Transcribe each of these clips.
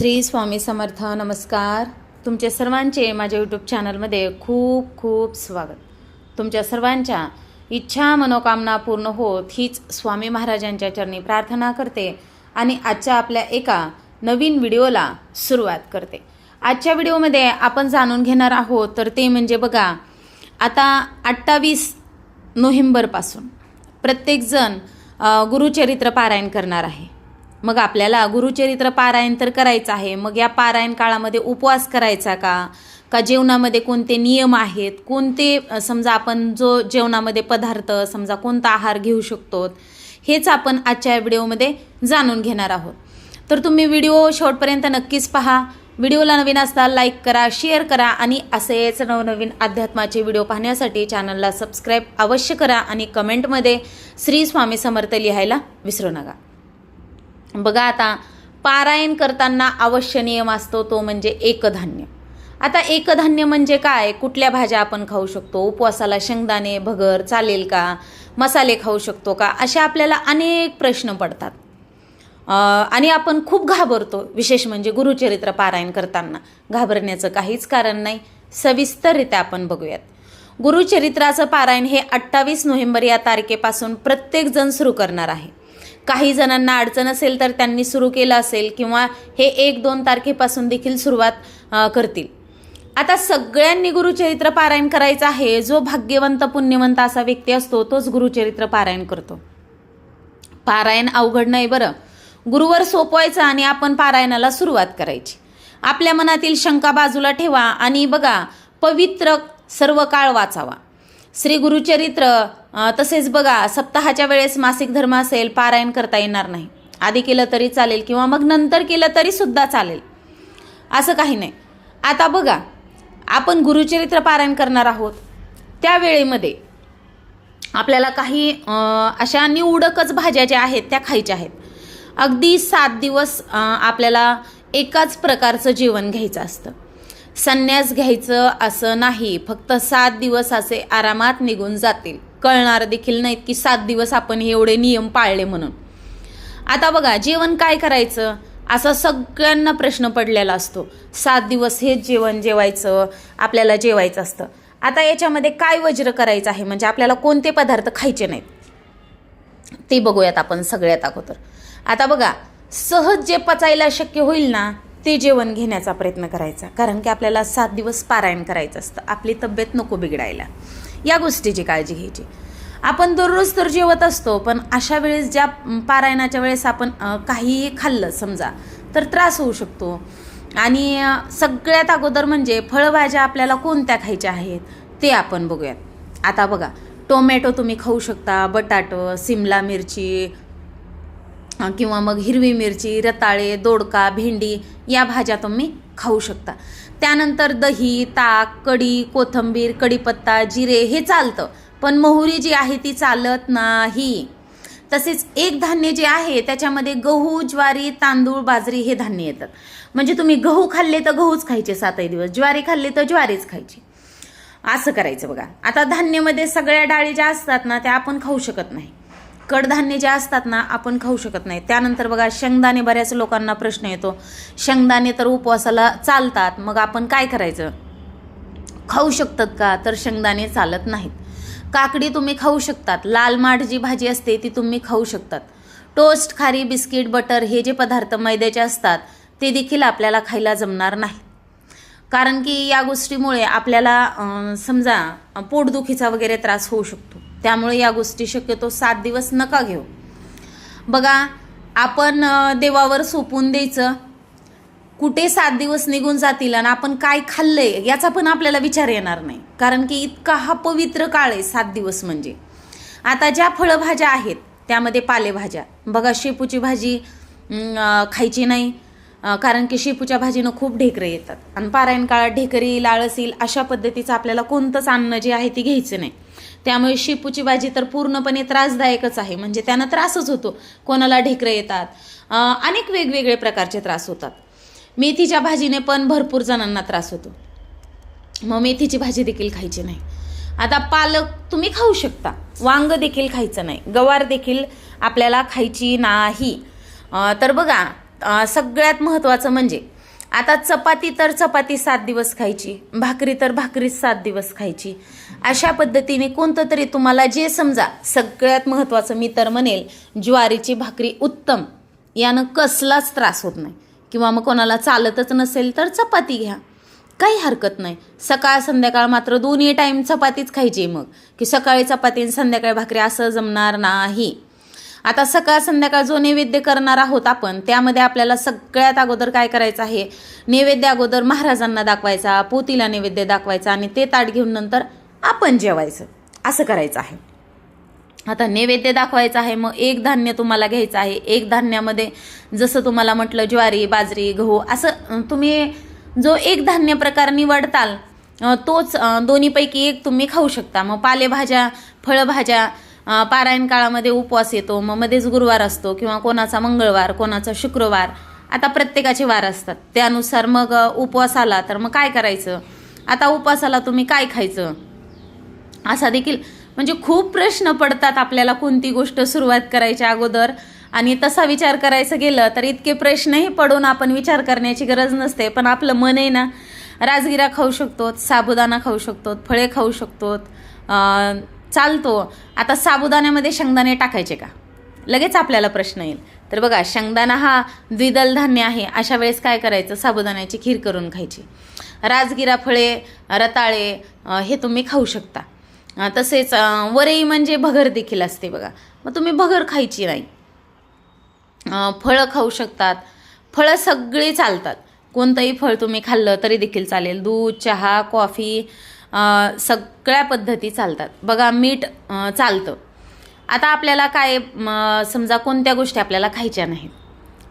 श्री स्वामी समर्थ नमस्कार. तुमचे सर्वांचे माझ्या यूट्यूब चॅनलमध्ये खूप खूप स्वागत. तुमच्या सर्वांच्या इच्छा मनोकामना पूर्ण होत हीच स्वामी महाराजांच्या चरणी प्रार्थना करते आणि आजच्या आपल्या एका नवीन व्हिडिओला सुरुवात करते. आजच्या व्हिडिओमध्ये आपण जाणून घेणार आहोत तर ते म्हणजे बघा आता अठ्ठावीस नोव्हेंबरपासून प्रत्येकजण गुरुचरित्र पारायण करणार आहे. मग आपल्याला गुरुचरित्र पारायण तर करायचं आहे. मग या पारायण काळामध्ये उपवास करायचा का? का जेवणामध्ये कोणते नियम आहेत? कोणते समजा आपण जो जेवणामध्ये पदार्थ समजा कोणता आहार घेऊ शकतो हेच आपण आजच्या व्हिडिओमध्ये जाणून घेणार आहोत. तर तुम्ही व्हिडिओ शेवटपर्यंत नक्कीच पहा. व्हिडिओला नवीन असताल लाईक करा शेअर करा आणि असेच नवनवीन अध्यात्माचे व्हिडिओ पाहण्यासाठी चॅनलला सबस्क्राईब अवश्य करा आणि कमेंटमध्ये श्री स्वामी समर्थ लिहायला विसरू नका. बघा आता पारायण करताना अवश्य नियम असतो तो म्हणजे एकधान्य. आता एकधान्य म्हणजे काय? कुठल्या भाज्या आपण खाऊ शकतो? उपवासाला शेंगदाणे भगर चालेल का? मसाले खाऊ शकतो का? असे आपल्याला अनेक प्रश्न पडतात. आणि आपण खूप घाबरतो विशेष म्हणजे गुरुचरित्र पारायण करताना. घाबरण्याचं काहीच कारण नाही सविस्तररित्या आपण बघूयात. गुरुचरित्राचं पारायण हे अठ्ठावीस नोव्हेंबर या तारखेपासून प्रत्येकजण सुरू करणार आहे. काही जणांना अडचण असेल तर त्यांनी सुरू केलं असेल किंवा हे एक दोन तारखेपासून देखील सुरुवात करतील. आता सगळ्यांनी गुरुचरित्र पारायण करायचं आहे. जो भाग्यवंत पुण्यवंत असा व्यक्ती असतो तोच गुरुचरित्र पारायण करतो. पारायण अवघड नाही बरं. गुरुवर सोपवायचं आणि आपण पारायणाला सुरुवात करायची. आपल्या मनातील शंका बाजूला ठेवा आणि बघा पवित्र सर्व काळ वाचावा. श्री गुरुचरित्र तसेच बघा सप्ताहाच्या वेळेस मासिक धर्म असेल पारायण करता येणार नाही. आधी केलं तरी चालेल किंवा मग नंतर केलं तरी सुद्धा चालेल. असं काही नाही. आता बघा आपण गुरुचरित्र पारायण करणार आहोत. त्या वेळेमध्ये आपल्याला काही अशा निवडकच भाज्या ज्या आहेत त्या खायच्या आहेत. अगदी सात दिवस आपल्याला एकाच प्रकारचं जेवण घ्यायचं असतं. संन्यास घ्यायचं असं नाही. फक्त सात दिवस असे आरामात निघून जातील. कळणार देखील नाहीत की सात दिवस आपण हे एवढे नियम पाळले म्हणून. आता बघा जेवण काय करायचं? असा सगळ्यांना प्रश्न पडलेला असतो. सात दिवस हेच जेवण जेवायचं आपल्याला जेवायचं असतं. आता याच्यामध्ये काय वज्र करायचं आहे? म्हणजे आपल्याला कोणते पदार्थ खायचे नाहीत? ते बघूयात आपण सगळ्यात अगोदर. आता बघा सहज जे पचायला शक्य होईल ना ते जेवण घेण्याचा प्रयत्न करायचा. कारण की आपल्याला सात दिवस पारायण करायचं असतं. आपली तब्येत नको बिघडायला. या गोष्टीची काळजी घ्यायची. आपण दररोज तर जेवत असतो पण अशा वेळेस ज्या पारायणाच्या वेळेस आपण काहीही खाल्लं समजा तर त्रास होऊ शकतो. आणि सगळ्यात अगोदर म्हणजे फळभाज्या आपल्याला कोणत्या खायच्या आहेत ते आपण बघूयात. आता बघा टोमॅटो तुम्ही खाऊ शकता बटाटो सिमला मिरची किंवा मग हिरवी मिरची रताळे दोडका भेंडी या भाज्या तुम्ही खाऊ शकता. त्यानंतर दही ताक कढी कोथंबीर कढीपत्ता जिरे हे चालतं. पण मोहरी जी आहे ती चालत नाही. तसेच एक धान्य जे आहे त्याच्यामध्ये गहू ज्वारी तांदूळ बाजरी हे धान्य येतात. म्हणजे तुम्ही गहू खाल्ले तर गहूच खायचे सातही दिवस ज्वारी खाल्ली तर ज्वारीच खायची. असं करायचं बघा. आता धान्यामध्ये सगळ्या डाळी ज्या असतात ना त्या आपण खाऊ शकत नाही. कडधान्य जे असतात ना आपण खाऊ शकत नाही. त्यानंतर बघा शेंगदाणे बऱ्याच लोकांना प्रश्न येतो. शेंगदाणे तर उपवासाला चालतात मग आपण काय करायचं? खाऊ शकतात का? तर शेंगदाणे चालत नाहीत. काकडी तुम्ही खाऊ शकतात. लाल माठ जी भाजी असते ती तुम्ही खाऊ शकतात. टोस्ट खारी बिस्किट बटर हे जे पदार्थ मैद्याचे असतात ते देखील आपल्याला खायला जमणार नाही. कारण की या गोष्टीमुळे आपल्याला समजा पोटदुखीचा वगैरे त्रास होऊ शकतो. त्यामुळे या गोष्टी शक्यतो सात दिवस नका घेऊ. बघा आपण देवावर सोपून द्यायचं. कुठे सात दिवस निघून जातील आणि आपण काय खाल्लंय याचा पण आपल्याला विचार येणार नाही. कारण की इतका हा पवित्र काळ आहे सात दिवस म्हणजे. आता ज्या फळभाज्या आहेत त्यामध्ये पालेभाज्या. बघा शेपूची भाजी खायची नाही. कारण की शेपूच्या भाजीनं खूप ढेकरे येतात. आणि पारायण काळात ढेकरी लाळस येईल अशा पद्धतीचं आपल्याला कोणतंच अन्न जे आहे ती घ्यायचं नाही. त्यामुळे शेपूची भाजी तर पूर्णपणे त्रासदायकच आहे. म्हणजे त्यानं त्रासच होतो. कोणाला ढेकरं येतात. अनेक वेगवेगळे प्रकारचे त्रास होतात. मेथीच्या भाजीने पण भरपूर जणांना त्रास होतो. मग मेथीची भाजी देखील खायची नाही. आता पालक तुम्ही खाऊ शकता. वांग देखील खायचं नाही. गवार देखील आपल्याला खायची नाही. तर बघा सगळ्यात महत्त्वाचं म्हणजे आता चपाती तर चपाती सात दिवस खायची भाकरी तर भाकरी सात दिवस खायची. अशा पद्धतीने कोणतं तरी तुम्हाला जे समजा सगळ्यात महत्त्वाचं मी तर म्हणेल ज्वारीची भाकरी उत्तम. यानं कसलाच त्रास होत नाही. किंवा मग कोणाला चालतच नसेल तर चपाती घ्या. काही हरकत नाही. सकाळ संध्याकाळ मात्र दोन्ही टाईम चपातीच खायची मग. की सकाळी चपाती आणि संध्याकाळी भाकरी असं जमणार नाही. आता सकाळ संध्याकाळ जो नैवेद्य करणार आहोत आपण त्यामध्ये आपल्याला सगळ्यात अगोदर काय करायचं आहे? नैवेद्य अगोदर महाराजांना दाखवायचा पोतीला नैवेद्य दाखवायचा आणि ते ताट घेऊन नंतर आपण जेवायचं. असं करायचं आहे. आता नैवेद्य दाखवायचं आहे मग एक धान्य तुम्हाला घ्यायचं आहे. एक धान्यामध्ये जसं तुम्हाला म्हटलं ज्वारी बाजरी गहू असं तुम्ही जो एक धान्य प्रकार निवडताल तोच दोन्हीपैकी एक तुम्ही खाऊ शकता. मग पालेभाज्या फळभाज्या पारायण काळामध्ये उपवास येतो मग मध्येच गुरुवार असतो किंवा कोणाचा मंगळवार कोणाचा शुक्रवार आता प्रत्येकाचे वार असतात. त्यानुसार मग उपवास आला तर मग काय करायचं? आता उपवासाला तुम्ही काय खायचं? असा देखील म्हणजे खूप प्रश्न पडतात आपल्याला कोणती गोष्ट सुरुवात करायच्या अगोदर. आणि तसा विचार करायचं गेलं तर इतके प्रश्नही पडून आपण विचार करण्याची गरज नसते पण आपलं मन आहे ना राजगिरा खाऊ शकतो साबुदाणा खाऊ शकतो फळे खाऊ शकतो चालतो. आता साबुदाण्यामध्ये शेंगदाणे टाकायचे का? लगेच आपल्याला प्रश्न येईल. तर बघा शेंगदाणा हा द्विदल धान्य आहे. अशा वेळेस काय करायचं? साबुदाण्याची खीर करून खायची. राजगिरा फळे रताळे हे तुम्ही खाऊ शकता. तसेच वरई म्हणजे भगर देखील असते बघा. मग तुम्ही भगर खायची नाही. फळं खाऊ शकतात. फळं सगळी चालतात. कोणतंही फळ तुम्ही खाल्लं तरी देखील चालेल. दूध चहा कॉफी सगळ्या पद्धती चालतात. बघा मीठ चालतं. आता आपल्याला काय समजा कोणत्या गोष्टी आपल्याला खायच्या नाहीत.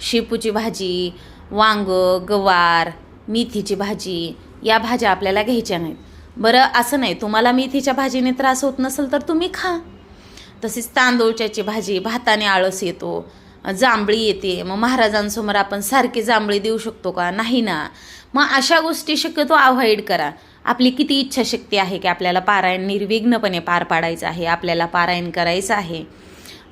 शेपूची भाजी वांग गवार मेथीची भाजी या भाज्या आपल्याला घ्यायच्या नाहीत. बरं असं नाही तुम्हाला मेथीच्या भाजीने त्रास होत नसेल तर तुम्ही खा. तसेच तांदूळच्याची भाजी भाताने आळस येतो जांभळी येते मग महाराजांसमोर आपण सारखी जांभळी देऊ शकतो का? नाही ना. मग अशा गोष्टी शक्यतो अवॉइड करा. आपली किती इच्छाशक्ती आहे की आपल्याला पारायण निर्विघ्नपणे पार पाडायचं आहे आपल्याला पारायण करायचं आहे.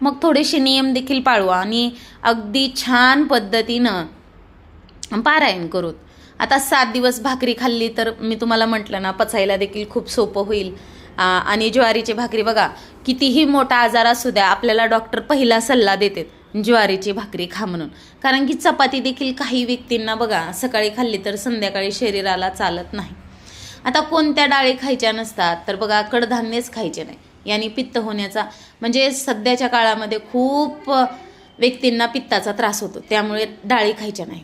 मग थोडेसे नियम देखील पाळू आणि अगदी छान पद्धतीनं पारायण करूत. आता सात दिवस भाकरी खाल्ली तर मी तुम्हाला म्हटलं ना पचायला देखील खूप सोपं होईल. आणि ज्वारीची भाकरी बघा कितीही मोठा आजार असू द्या आपल्याला डॉक्टर पहिला सल्ला देतात ज्वारीची भाकरी खा म्हणून. कारण की चपाती देखील काही व्यक्तींना बघा सकाळी खाल्ली तर संध्याकाळी शरीराला चालत नाही. आता कोणत्या डाळी खायच्या नसतात तर बघा कडधान्यच खायचे नाही. याने पित्त होण्याचा म्हणजे सध्याच्या काळामध्ये खूप व्यक्तींना पित्ताचा त्रास होतो त्यामुळे डाळी खायच्या नाही.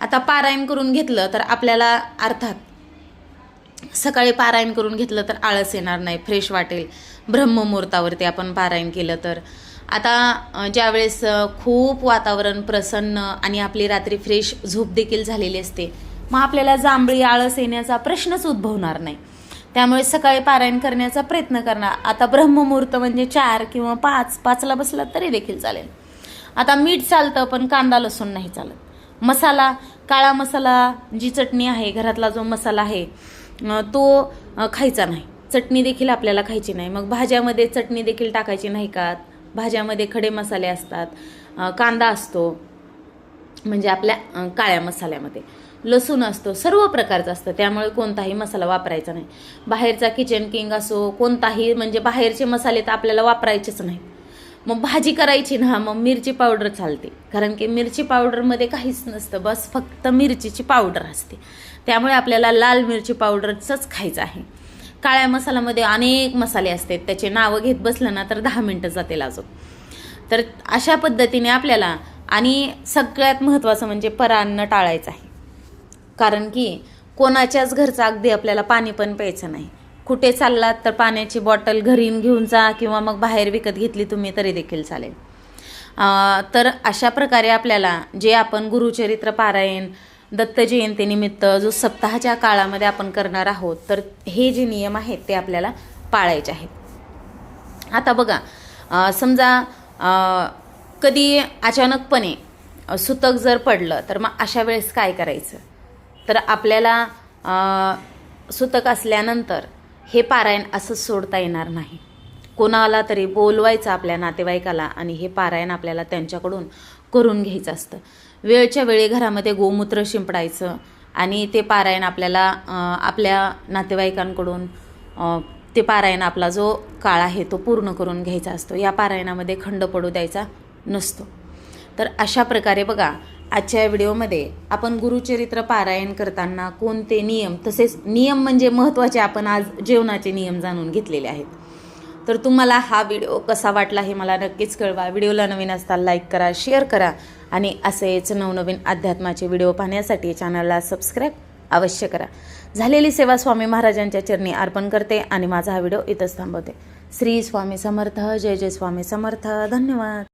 आता पारायण करून घेतलं तर आपल्याला अर्थात सकाळी पारायण करून घेतलं तर आळस येणार नाही फ्रेश वाटेल. ब्रह्ममुहूर्तावरती आपण पारायण केलं तर. आता ज्यावेळेस खूप वातावरण प्रसन्न आणि आपली रात्री फ्रेश झोप देखील झालेली असते मग आपल्याला जांभळी आळस येण्याचा प्रश्नच उद्भवणार नाही. त्यामुळे सकाळी पारायण करण्याचा प्रयत्न करणार. आता ब्रह्ममुहूर्त म्हणजे चार किंवा पाच पाचला बसला तरी देखील चालेल. आता मीठ चालतं पण कांदा लसूण नाही चालत. मसाला काळा मसाला जी चटणी आहे घरातला जो मसाला आहे तो खायचा नाही. चटणी देखील आपल्याला खायची नाही. मग भाज्यामध्ये चटणी देखील टाकायची नाही का? भाज्यामध्ये खडे मसाले असतात. कांदा असतो. म्हणजे आपल्या काळ्या मसाल्यामध्ये. लसूण असतो सर्व प्रकारचं असतं. त्यामुळे कोणताही मसाला वापरायचा नाही. बाहेरचा किचन किंग असो कोणताही म्हणजे बाहेरचे मसाले तर आपल्याला वापरायचेच नाही. मग भाजी करायची ना मग मिरची पावडर चालते. कारण की मिरची पावडरमध्ये काहीच नसतं बस फक्त मिरचीची पावडर असते. त्यामुळे आपल्याला लाल मिरची पावडरचंच खायचं आहे. काळ्या मसाल्यामध्ये अनेक मसाले असतात. त्याचे नावं घेत बसलं ना तर दहा मिनटं जातील अजून. तर अशा पद्धतीने आपल्याला आणि सगळ्यात महत्त्वाचं म्हणजे परान्न टाळायचं आहे. कारण की कोणाच्याच घरचा अगदी आपल्याला पाणी पण प्यायचं नाही. कुठे चाललात तर पाण्याची बॉटल घरी घेऊन जा किंवा मग बाहेर विकत घेतली तुम्ही तरी देखील चालेल. तर अशा प्रकारे आपल्याला जे आपण गुरुचरित्र पारायण दत्त जयंतीनिमित्त जो सप्ताहाच्या काळामध्ये आपण करणार आहोत तर हे जे नियम आहेत ते आपल्याला पाळायचे आहेत. आता बघा समजा कधी अचानकपणे सुतक जर पडलं तर मग अशा वेळेस काय करायचं? तर आपल्याला सुतक असल्यानंतर हे पारायण असं सोडता येणार नाही. कोणाला तरी बोलवायचं आपल्या नातेवाईकाला आणि हे पारायण आपल्याला त्यांच्याकडून करून घ्यायचं असतं. वेळच्या वेळी घरामध्ये गोमूत्र शिंपडायचं आणि ते पारायण आपल्याला आपल्या नातेवाईकांकडून ते पारायण आपला जो काळ आहे तो पूर्ण करून घ्यायचा असतो. या पारायणामध्ये खंड पडू द्यायचा नसतो. तर अशा प्रकारे बघा आजच्या व्हिडिओमध्ये आपण गुरुचरित्र पारायण करताना कोणते नियम तसेच नियम म्हणजे महत्त्वाचे आपण आज जेवणाचे नियम जाणून घेतलेले आहेत. तर तुम्हाला हा व्हिडिओ कसा वाटला हे मला नक्कीच कळवा. व्हिडिओला नवीन असताना लाईक करा शेअर करा आणि असेच नवनवीन अध्यात्माचे व्हिडिओ पाहण्यासाठी चॅनलला सबस्क्राईब अवश्य करा. झालेली सेवा स्वामी महाराजांच्या चरणी अर्पण करते आणि माझा हा व्हिडिओ इथंच थांबवते. श्री स्वामी समर्थ जय जय स्वामी समर्थ. धन्यवाद.